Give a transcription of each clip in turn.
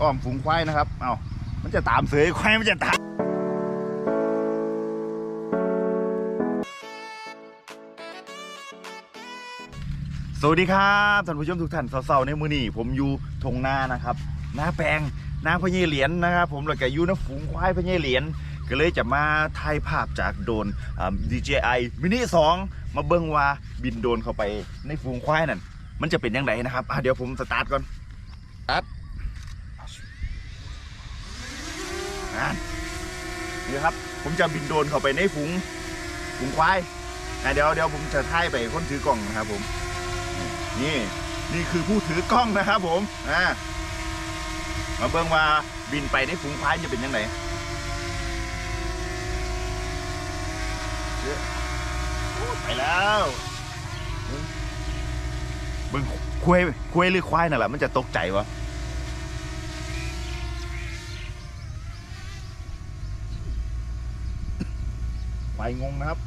อ้อมฝูงควายนะครับ เอามันจะตามเสยควายมันจะตาม สวัสดีครับท่านผู้ชมทุกท่านเสาๆในมือนี้ผมอยู่ทงนานะครับ หน้าแปลงหน้าพญเหรียญนะครับ ผมแล้วก็อยู่ในฝูงควายพญเหรียญก็เลยจะมาถ่ายภาพจากโดน DJI Mini 2 มาเบิ่งว่าบินโดนเข้าไปในฝูงควายนั่น มันจะเป็นยังไงนะครับเดี๋ยวผมสตาร์ทก่อนสตาร์ท อะนี่ครับ ผมจะบินโดนเข้าไปในฝูงฝูงควายอะเดี๋ยวเดี๋ยวผมจะถ่ายไปคนถือกล่องนะครับผม นี่นี่คือผู้ถือกล้องนะครับผมอ่ามาเบิ่งว่าบินไปในฝูงควายจะเป็นยังไงเยอ้ไปแล้วเบิ่งคุยคุยหรือควายนั่นแหละมันจะตกใจวะ ไปงงนะครับ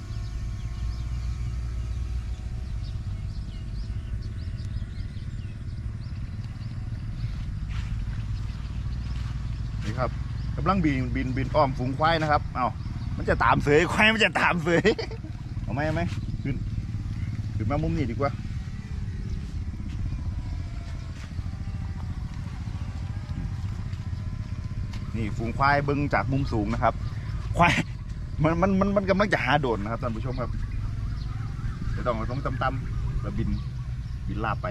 นี่ครับกำลังบินบินบินอ้อมฝูงควายนะครับเอามันจะตามเสยควายมันจะตามเสยเอาไหมเอาไหมขึ้นขึ้นมามุมนี้ดีกว่านี่ฝูงควายเบิ้งจากมุมสูงนะครับ ควาย มันมันมันมันกำลังจะหาโดนนะครับท่านผู้ชมครับเดี๋ยวต้องเอาต้องต่ำๆแล้วบินบินลาบไป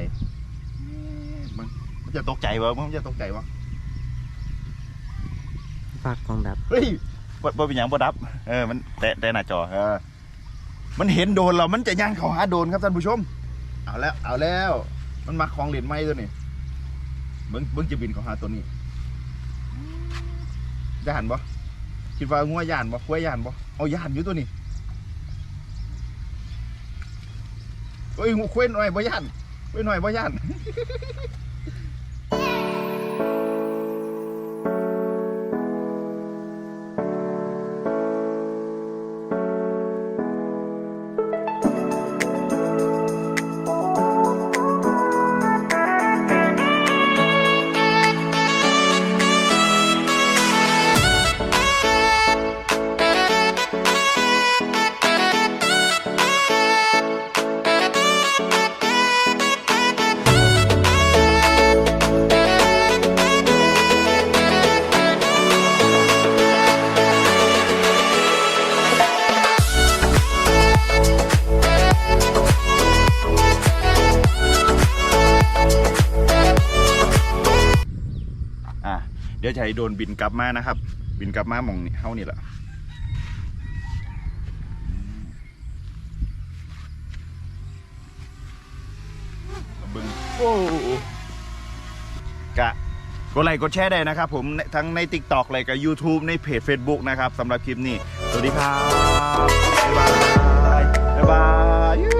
มันมันจะตกใจวะมันจะตกใจวะฝากกองดับเฮ้ยบ่บ่เป็นหยังบ่ดับ เออมันแตะแตะหน้าจอเออมันเห็นโดนเรา มันจะย่างเข้าหาโดนครับท่านผู้ชม เอาแล้ว เอาแล้ว มันมาของเหรียญไม้ตัวนี้เบิ้งเบิ้งจะบินเข้าหาตัวนี้ย่านบ่ คิดว่างัวย่านบ่ควายย่านบ่เอาย่านอยู่ตัวนี้เฮ้ยงูควายหน่อยบ่ย่านควายหน่อยบ่ย่าน เดี๋ยวจะให้โดนบินกลับมานะครับ บินกลับมาหมองเฮานี่แหละบึงโอ้กะกดไลค์กดแชร์ได้นะครับ ผมทั้งใน TikTok เลยกับ YouTube ในเพจ Facebook นะครับสำหรับคลิปนี้ สวัสดีครับ บ๊ายบาย บ๊ายบาย